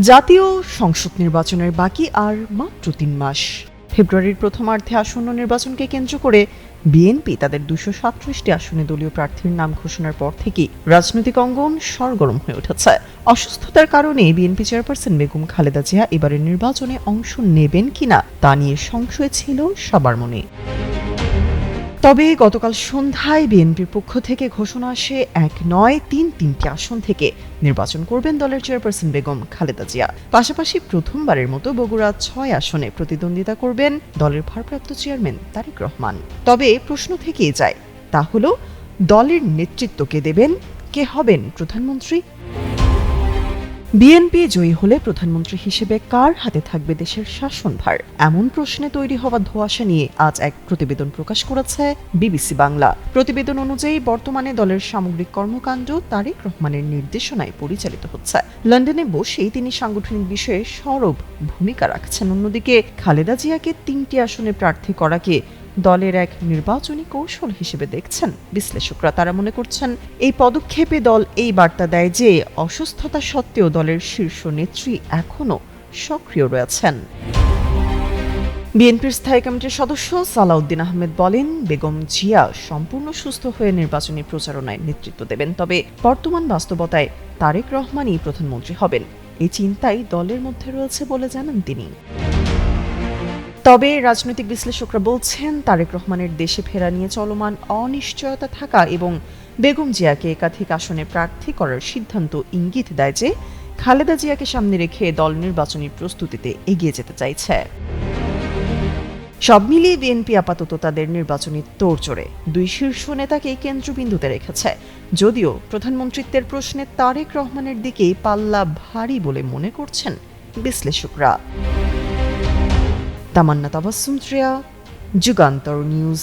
জাতীয় সংসদ নির্বাচনের বাকি আর মাত্র তিন মাস। ফেব্রুয়ারির প্রথমার্ধে আসন্ন নির্বাচনকে কেন্দ্র করে বিএনপি তাদের দুশো সাতত্রিশটি আসনে দলীয় প্রার্থীর নাম ঘোষণার পর থেকেই রাজনৈতিক অঙ্গন সরগরম হয়ে উঠেছে। অসুস্থতার কারণে বিএনপি চেয়ারপারসন বেগম খালেদা জিয়া এবারের নির্বাচনে অংশ নেবেন কিনা তা নিয়ে সংশয় ছিল সবার মনে। তবে গতকাল সন্ধ্যায় বিএনপির পক্ষ থেকে ঘোষণা আসে এক নয় তিন তিনটি আসন থেকে নির্বাচন করবেন দলের চেয়ারপারসন বেগম খালেদা জিয়া। পাশাপাশি প্রথমবারের মতো বগুড়া ছয় আসনে প্রতিদ্বন্দ্বিতা করবেন দলের ভারপ্রাপ্ত চেয়ারম্যান তারেক রহমান। তবে প্রশ্ন থেকেই যায়, তা হলো, দলের নেতৃত্বকে দেবেন, কে হবেন প্রধানমন্ত্রী? বিএনপি জয়ী হলে প্রধানমন্ত্রী হিসেবে কার হাতে থাকবে দেশের শাসনভার? এমন প্রশ্নে তৈরি হওয়া ধোঁয়াশা নিয়ে আজ এক প্রতিবেদন প্রকাশ করেছে বিবিসি বাংলা। প্রতিবেদন অনুযায়ী বর্তমানে দলের সামগ্রিক কর্মকাণ্ড তারেক রহমানের নির্দেশনায় পরিচালিত হচ্ছে। লন্ডনে বসেই তিনি সাংগঠনিক বিষয়ে সরব ভূমিকা রাখছেন। অন্যদিকে খালেদা জিয়াকে তিনটি আসনে প্রার্থী করাকে দলের এক নির্বাচনী কৌশল হিসেবে দেখছেন বিশ্লেষকরা। তারা মনে করছেন, এই পদক্ষেপে দল এই বার্তা দেয় যে, অসুস্থতা সত্ত্বেও দলের শীর্ষ নেত্রী এখনও সক্রিয় রয়েছেন। বিএনপির স্থায়ী কমিটির সদস্য সালাউদ্দিন আহমেদ বলেন, বেগম জিয়া সম্পূর্ণ সুস্থ হয়ে নির্বাচনী প্রচারণায় নেতৃত্ব দেবেন, তবে বর্তমান বাস্তবতায় তারেক রহমানই প্রধানমন্ত্রী হবেন। এই চিন্তাই দলের মধ্যে রয়েছে বলে জানান তিনি। তবে রাজনৈতিক বিশ্লেষকরা বলছেন, তারেক রহমানের দেশে ফেরা নিয়ে চলমান অনিশ্চয়তা থাকা এবং বেগম জিয়াকে একাধিক আসনে প্রার্থী করার সিদ্ধান্ত ইঙ্গিত দেয় যে, খালেদা জিয়াকে সামনে রেখে দল নির্বাচনী প্রস্তুতিতে এগিয়ে যেতে চাইছে। সব মিলিয়ে বিএনপি আপাতত তাদের নির্বাচনী তোড়জোড়ে। দুই শীর্ষ নেতাকে কেন্দ্রবিন্দুতে রেখেছে। যদিও প্রধানমন্ত্রিত্বের প্রশ্নে তারেক রহমানের দিকেই পাল্লা ভারী বলে মনে করছেন বিশ্লেষকরা। তামান্না তাবাসুম শ্রেয়া যুগান্তর নিউজ।